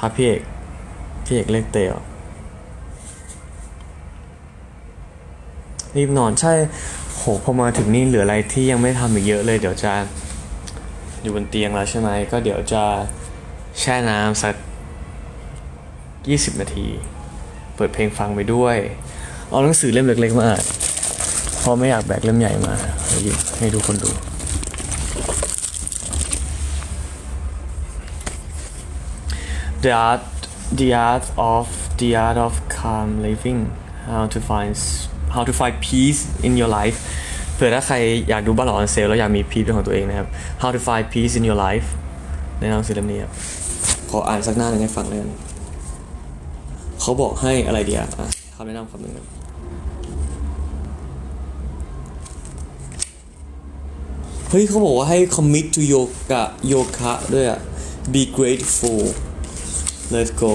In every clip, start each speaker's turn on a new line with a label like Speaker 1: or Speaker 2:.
Speaker 1: ้าพี่เอกพี่เอกเล่นเตะรอรีบนอนใช่โหพอมาถึงนี่เหลืออะไรที่ยังไม่ทำอีกเยอะเลย เดี๋ยวจะอยู่บนเตียงแล้วใช่ไหมก็เดี๋ยวจะแช่น้ำสัก20 นาที เปิดเพลงฟังไปด้วย เอาหนังสือเล่มเล็กๆมาอ่านเพราะไม่อยากแบกเล่มใหญ่มาให้ดูให้ทุกคนดู The art the art of the art of calm living how to find how to find peace in your life เผื่อถ้าใครอยากดูบ้าหลอนเซลแล้วอยากมีพีซเป็นของตัวเองนะครับ how to find peace in your life ในหนังสือเล่มนี้ครับขออ่านสักหน้าหนึ่งให้ฟังเลยเขาบอกให้อะไรเดียวอะคำแนะนำคำหนึ่งครับเฮ้ยเขาบอกว่าให้ commit to yoga yoga ด้วยอะ be grateful Let's go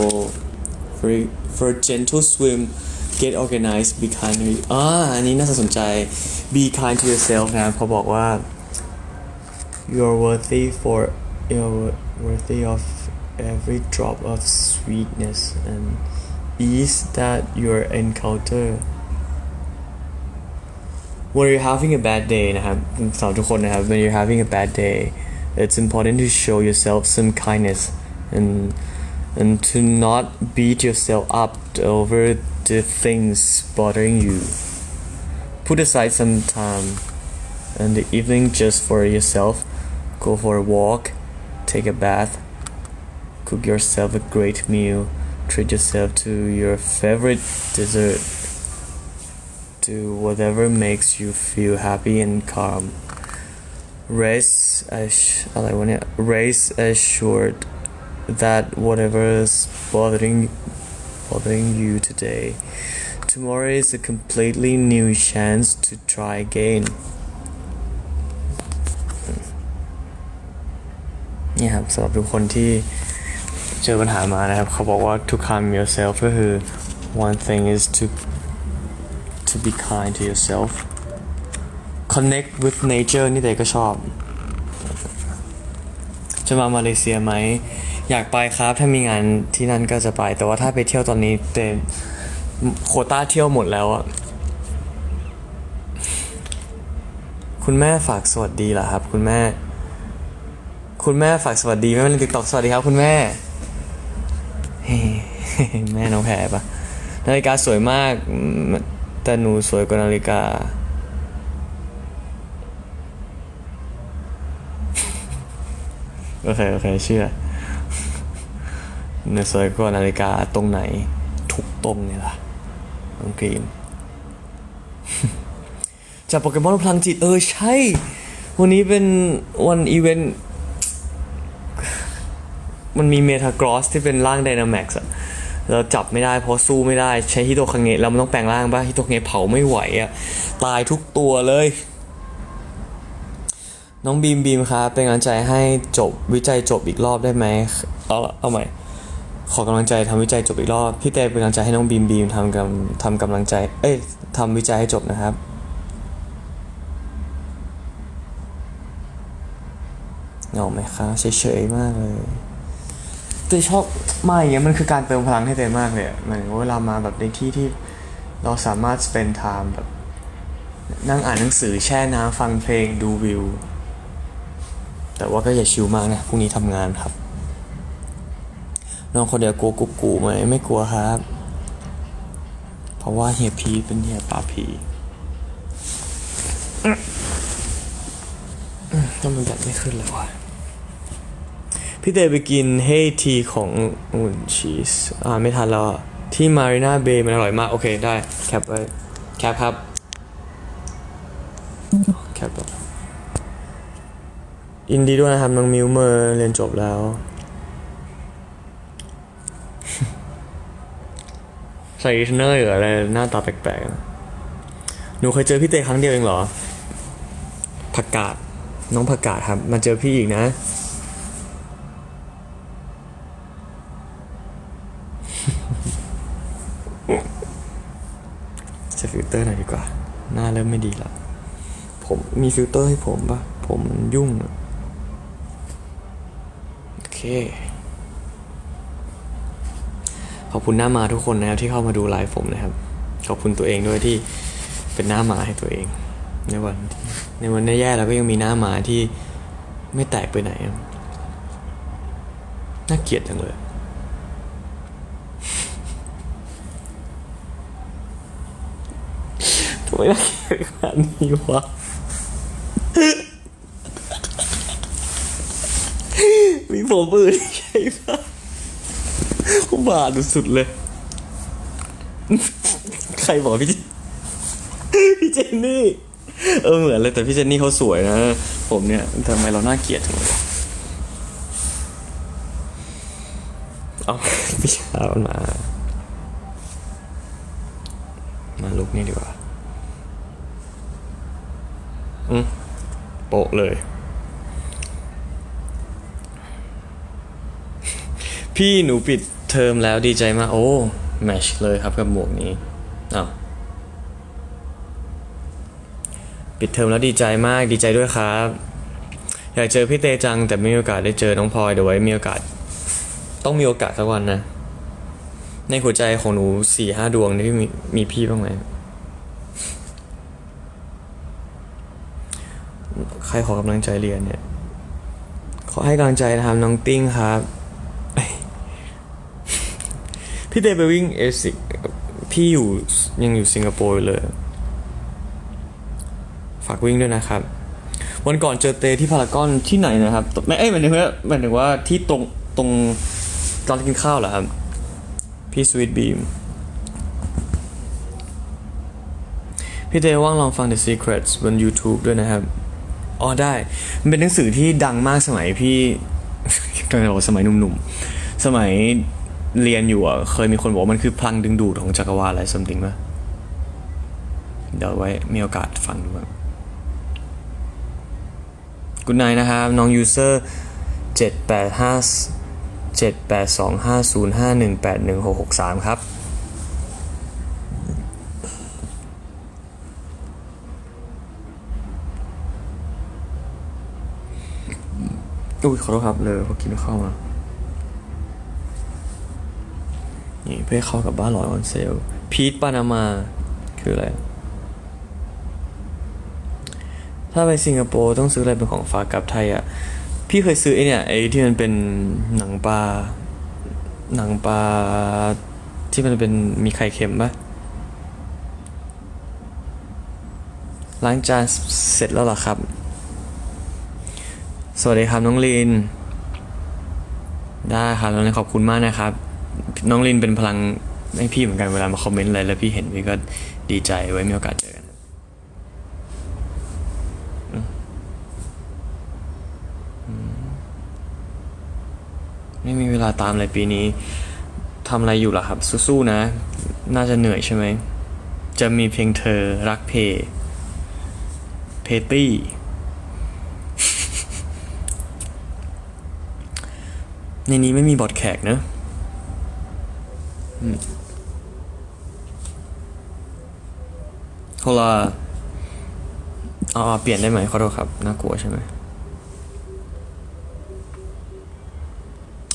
Speaker 1: for for gentle swim get organized be kind to อ่าอันนี้น่าสนใจ be kind to yourself นะเขาบอกว่า you're worthy for you're worthy of every drop of sweetness and ease that you encounter when you're having a bad day นะครับสำหรับทุกคนนะครับ when you're having a bad day it's important to show yourself some kindness and and to not beat yourself up over the things bothering you. Put aside some time in the evening just for yourself. Go for a walk, take a bath, cook yourself a great meal, treat yourself to your favorite dessert. Do whatever makes you feel happy and calm. Rest, ass- race assured that whatever is bothering bothering you today, tomorrow is a completely new chance to try again. นี่ครับสำหรับทุกคนที่เจอปัญหามานะครับ เขาบอกว่า to calm yourself ก็คือ one thing is to to be kind to yourself connect with nature นี่เตก็ชอบ จะมามาเลเซียไหม อยากไปครับถ้ามีงานที่นั่นก็จะไป แต่ว่าถ้าไปเที่ยวตอนนี้เต็มโคต้าเที่ยวหมดแล้วอะคุณแม่ฝากสวัสดีเหรอครับ คุณแม่ คุณแม่ฝากสวัสดีแม่เล่นติ๊กต็อกสวัสดีครับ คุณแม่เฮ้แม่น้องแพรปะนาฬิกาสวยมาก แต่หนูสวยกว่านาฬิกาโอเค โอเค เชื่อ หนูสวยกว่านาฬิกาตรงไหนทุกตรงเนี่ยล่ะน้องกรีนจากโปเกมอนพลังจิต เออใช่ วันนี้เป็นวันอีเวนต์มันมีเมทากรอสที่เป็นร่างไดนาแม็กซ์อะเราจับไม่ได้เพราะสู้ไม่ได้ใช้ฮิโตคังเงะแล้วมันต้องแปลงร่างป่ะฮิโตคังเงะเผาไม่ไหวอะตายทุกตัวเลย น้องบีมบีมครับเป็นกำลังใจให้จบวิจัยจบอีกรอบได้ไหมเอาละเอาใหม่ ขอกำลังใจทำวิจัยจบอีกรอบ พี่เต้เป็นกำลังใจให้น้องบีมบีมทำกำทำกำลังใจ เอ้ยทำวิจัยให้จบนะครับเหงาไหมคะเฉยๆมากเลยเต้ชอบมาอย่างเงี้ยมันคือการเติมพลังให้เต้มากเลยอะหมายถึงว่าเวลามาแบบในที่ที่เราสามารถ spend time แบบนั่งอ่านหนังสือแช่น้ำฟังเพลงดูวิว แต่ว่าก็อย่าชิลมากนะพรุ่งนี้ทำงานครับ น้องคนเดียวกลัวกุ๊กกูไหมไม่กลัวครับ เพราะว่าเฮียพีเป็นเฮียป่าผีต้องมันแบบไม่ขึ้นเลยวะพี่เตไปกินเฮทีของอุ่นชีส อ่าไม่ทันแล้วอะที่มารีนาเบย์มันอร่อยมาก โอเคได้ แคปไว้แคปครับ แคปแบบอินดีด้วยนะครับ น้องมิวเมอร์เรียนจบแล้ว ใส่เนอร์หรืออะไรหน้าตาแปลกๆ หนูเคยเจอพี่เตครั้งเดียวเองเหรอผักกาดน้องผักกาดครับ มาเจอพี่อีกนะใช้ฟิลเตอร์หน่อยดีกว่า หน้าเริ่มไม่ดีแล้วผมมีฟิลเตอร์ให้ผมปะผมมันยุ่งอะโอเค อบคุณหน้ามาทุกคนนะครับที่เข้ามาดูไลฟ์ผมนะครับ ขอบคุณตัวเองด้วยที่เป็นหน้ามาให้ตัวเอง ในวันในวันแย่ๆเราก็ยังมีหน้ามาที่ไม่แตกไปไหนน่าเกลียดจังเลยทำไมน่าเกลียดขนาดนี้วะมีผมอื่นใช่ปะ ผมบาดสุดเลย ใครบอกพี่ พี่เจนนี่ เออเหมือนเลยแต่พี่เจนนี่เขาสวยนะ ผมเนี่ยทำไมเราน่าเกลียดจังเลยเอาพี่ชามันมา มาลุกนี่ดีกว่า อืมโปะเลย พี่หนูปิดเทอมแล้วดีใจมาก โอ้แมชเลยครับกับหมวกนี้อ้าวปิดเทอมแล้วดีใจมากดีใจด้วยครับ อยากเจอพี่เตจังแต่ไม่มีโอกาสได้เจอน้องพลอยเดี๋ยวไว้มีโอกาส ต้องมีโอกาสสักวันนะ ในหัวใจของหนูสี่ห้าดวงนี่มีมีพี่บ้างไหมใครขอกำลังใจเรียนเนี่ย ขอให้กำลังใจนะครับน้องติ้งครับ พี่เตไปวิ่งเอซิกพี่อยู่ยังอยู่สิงคโปร์เลย ฝากวิ่งด้วยนะครับ วันก่อนเจอเตที่พารากอนที่ไหนนะครับไม่เอ้ยหมายถึงว่าหมายถึงว่าที่ตรงตรงตอนกินข้าวเหรอครับ พี่สวีทบีมพี่เตว่างลองฟัง The Secrets บน YouTube ด้วยนะครับ อ๋อได้ มันเป็นหนังสือที่ดังมากสมัยพี่ตอนบอกว่าสมัยหนุ่มๆ สมัย เรียนอยู่อะ เคยมีคนบอกว่ามันคือพลังดึงดูดของจักรวาลอะไร something ป่ะเดี๋ยวไว้มีโอกาสฟังดูครับกุณนายนะครับน้องยูเซอร์เจ็ดแปดห้าเจ็ดแปดสองห้าศูนย์ห้าหนึ่งแปดหนึ่งหกหกสามครับอุ้ยขอโทษครับเลยพอกินข้าวมา นี่เพื่อเข้ากับบ้านลอยออนเซลพีทปานามาคืออะไร ถ้าไปสิงคโปร์ต้องซื้ออะไรเป็นของฝากกลับไทยอะ พี่เคยซื้อไอเนี่ยไอที่มันเป็นหนังปลาหนังปลาที่มันเป็นมีไข่เค็มปะล้างจานเสร็จแล้วหรอครับ สวัสดีครับน้องลิน ได้ครับน้องลินขอบคุณมากนะครับ น้องลินเป็นพลังให้พี่เหมือนกันเวลามาคอมเมนต์อะไรแล้วพี่เห็นพี่ก็ดีใจไว้มีโอกาสเจอกันไม่มีเวลาตามเลยปีนี้ทำอะไรอยู่ล่ะครับ สู้ๆนะ น่าจะเหนื่อยใช่ไหม จะมีเพียงเธอรักเพ เพตี้ ในนี้ไม่มีบอดแขกเนอะ โฮลาอ๋อเปลี่ยนได้ไหมขอโทษครับ น่ากลัวใช่ไหม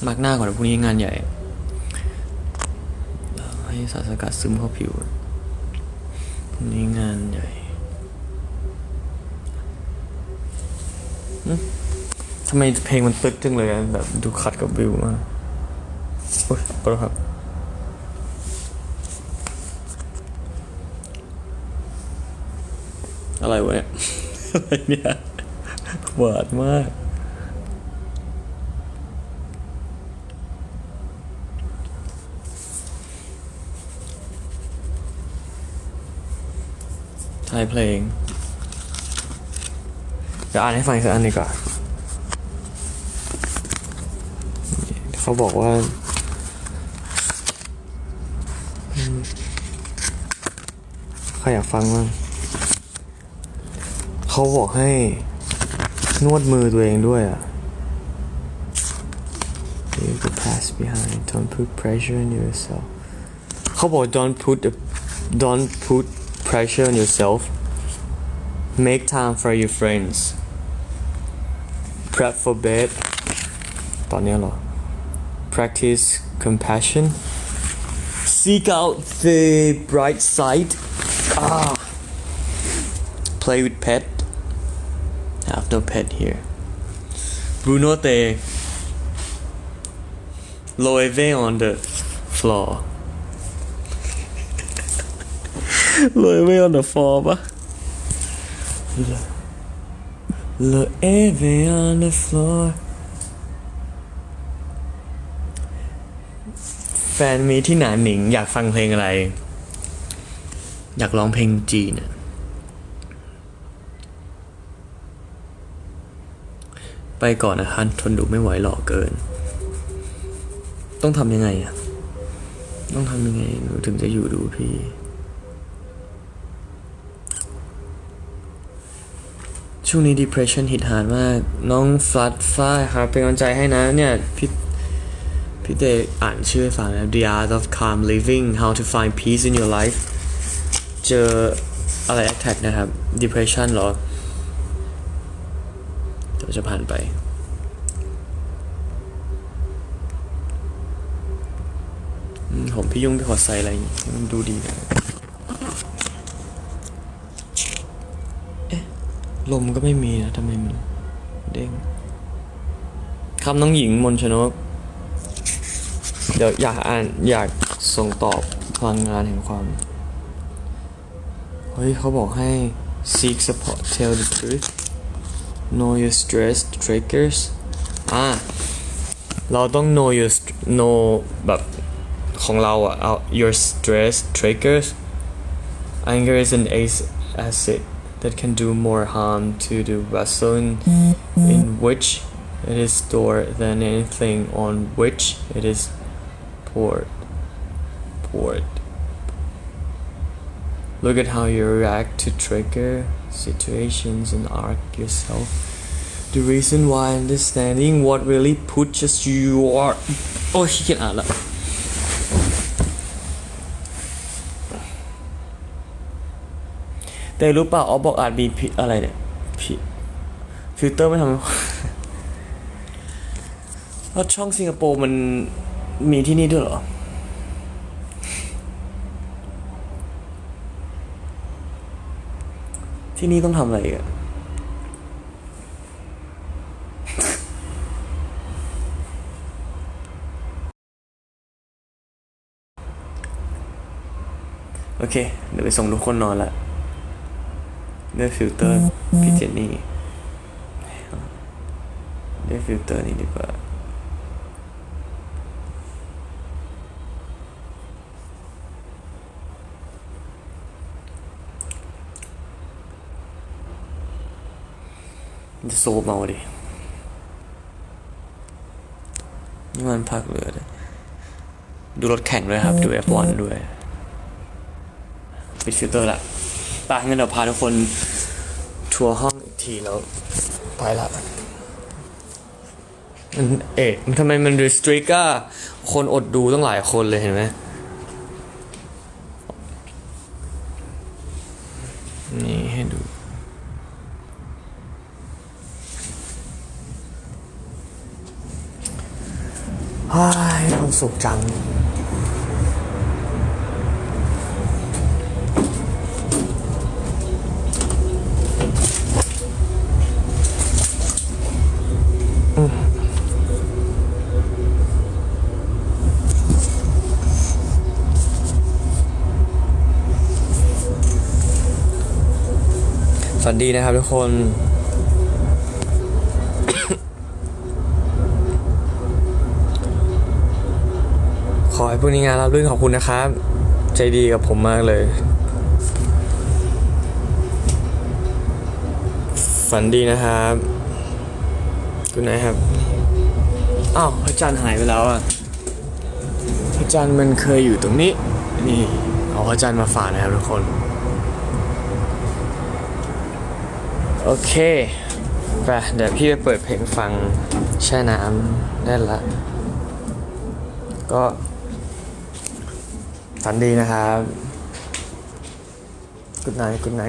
Speaker 1: มักหน้าก่อนพรุ่งนี้งานใหญ่ ให้สารสกัดซึมเข้าผิวพรุ่งนี้งานใหญ่ทำไมเพลงมันตึกจังเลยอะแบบดูขัดกับวิวมากโอ๊ยขอโทษครับ อะไรวะเนี่ย อะไรเนี่ย หวาดมากใช่เพลงเดี๋ยวอ่านให้ฟังสักอันดีกว่า เขาบอกว่าใครอยากฟังบ้าง เขาบอกให้นวดมือตัวเองด้วยอ่ะ Leave the past behind don't put pressure on yourself เขาบอก don't put a, don't put pressure on yourself make time for your friends prep for bed ตอนนี้เหรอ practice compassion seek out the bright side ah play with pet have No pet here Bruno Te Loewe on the floor Loewe on the floor ปะ Loewe on the floor แฟนมีที่หนาหนิงอยากฟังเพลงอะไร อยากร้องเพลงจีนอะ ไปก่อนนะคะทนดูไม่ไหวหล่อเกิน ต้องทำยังไงอะต้องทำยังไงหนูถึงจะอยู่ดูพี่ช่วงนี้ depression ฮิตหานมาก น้องฟลัดฟ้าครับเป็นกำลังใจให้นะเนี่ยพี่พี่เตอ่านชื่อฟังนะ The Art of Calm Living How to Find Peace in Your Life เจออะไร attack นะครับ depression หรอ เดี๋ยวจะผ่านไปอืมผมพี่ยุ่งพี่ขอใส่อะไรอย่างงี้ให้มันดูดีหนะเอ๊ะ ลมก็ไม่มีนะทำไมมันเด้งคำน้องหญิงมนชนก เดี๋ยวอยากอ่านอยากส่งตอบพลังงานแห่งความ เฮ้ยเขาบอกให้ seek support tell the truth know your stress triggers อ่า เราต้อง know your st- know แบบของเราอะเอา your stress triggers anger is an ace acid that can do more harm to the vessel in, in which it is stored than anything on which it is poured poured look at how you react to trigger Situations and ask yourself the reason why understanding what really pushes you are โอ้ยขี้เกียจอ่านละ แต่รู้เปล่าออบอกอาจมีผิดอะไรเนี่ยผิดฟิลเตอร์ไม่ทำให้แล้วช่องสิงคโปร์มันมีที่นี่ด้วยเหรอ ที่นี่ต้องทำอะไรอีกันโอเค เดี๋ยวไปส่งทุกคนนอนละด้วยฟิลเตอร์พี่เจนนี่ด้วยฟิลเตอร์นี้ดีกว่า จะโซบเมาดิ นี่มันพักเรือเลยดูรถแข่งด้วยครับ ดู F1 ด้วย ปิดฟิลเตอร์ละไปงั้นเดี๋ยวพาทุกคน ทัวร์ห้องอีกทีแล้ว ไปละมันเอ๊ะทำไมมันรีสตริกอะคนอดดูต้องหลายคนเลยเห็นไหมนี่ให้ดู ฮ้ยความสุขจังสวัสดีนะครับทุกคน พรุ่งนี้งานรับรื่นขอบคุณนะครับ ใจดีกับผมมากเลย ฝันดีนะครับคุณนายครับ อ้าวพระจันทร์หายไปแล้วอะพระจันทร์มันเคยอยู่ตรงนี้ นี่เอาพระจันทร์มาฝากนะครับทุกคน โอเคไปเดี๋ยวพี่ไปเปิดเพลงฟังแช่น้ำได้ละก็ ฝันดีนะครับกุดไนกุดไน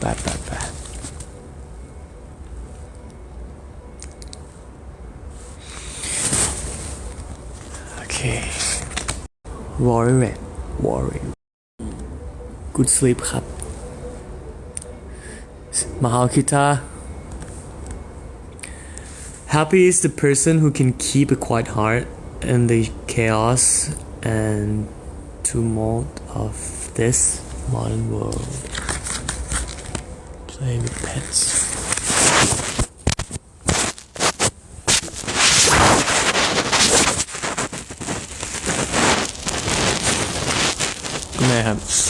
Speaker 1: ไปไปไปโอเควอร์ริเรตวอร์ริ good sleep ครับมาฮาคิตา Happy is the person who can keep a quiet heart in the chaos and tumult of this modern world. Play with pets. คุณ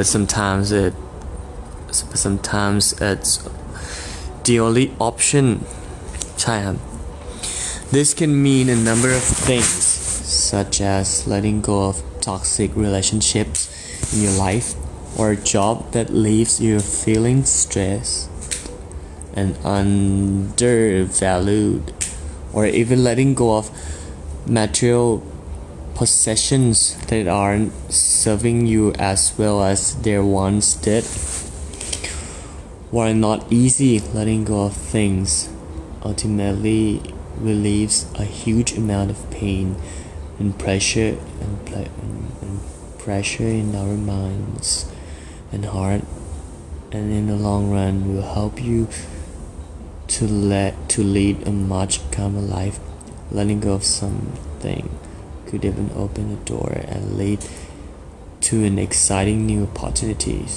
Speaker 1: but sometimes it but sometimes it's the only option ใช่ครับ This can mean a number of things, such as letting go of toxic relationships in your life or a job that leaves you feeling stressed and undervalued, or even letting go of material possessions that aren't serving you as well as their once did. While not easy, letting go of things ultimately relieves a huge amount of pain and pressure and, ple- and, pressure in our minds and heart and in the long run will help you to let to lead a much calmer life letting go of something could even open a door and lead to an exciting new opportunities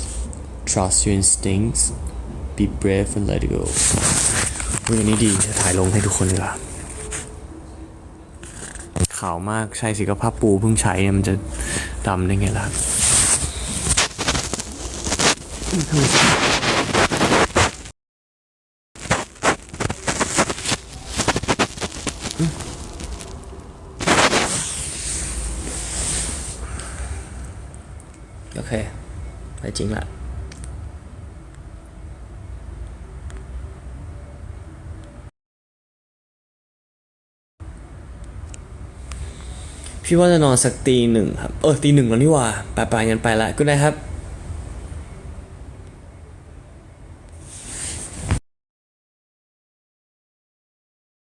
Speaker 1: trust your instincts be brave and let go วันนี้ดีจะถ่ายลงให้ทุกคนดีกว่าขาวมากใช่สิก็ผ้าปูเพิ่งใช้เนี่ยมันจะดำได้ไงล่ะ โอเคไปจริงละพี่ว่าจะนอนสักตีหนึ่งครับ เออตีหนึ่งแล้วนี่ว่าไปไปงั้นไปละก็ได้ครับ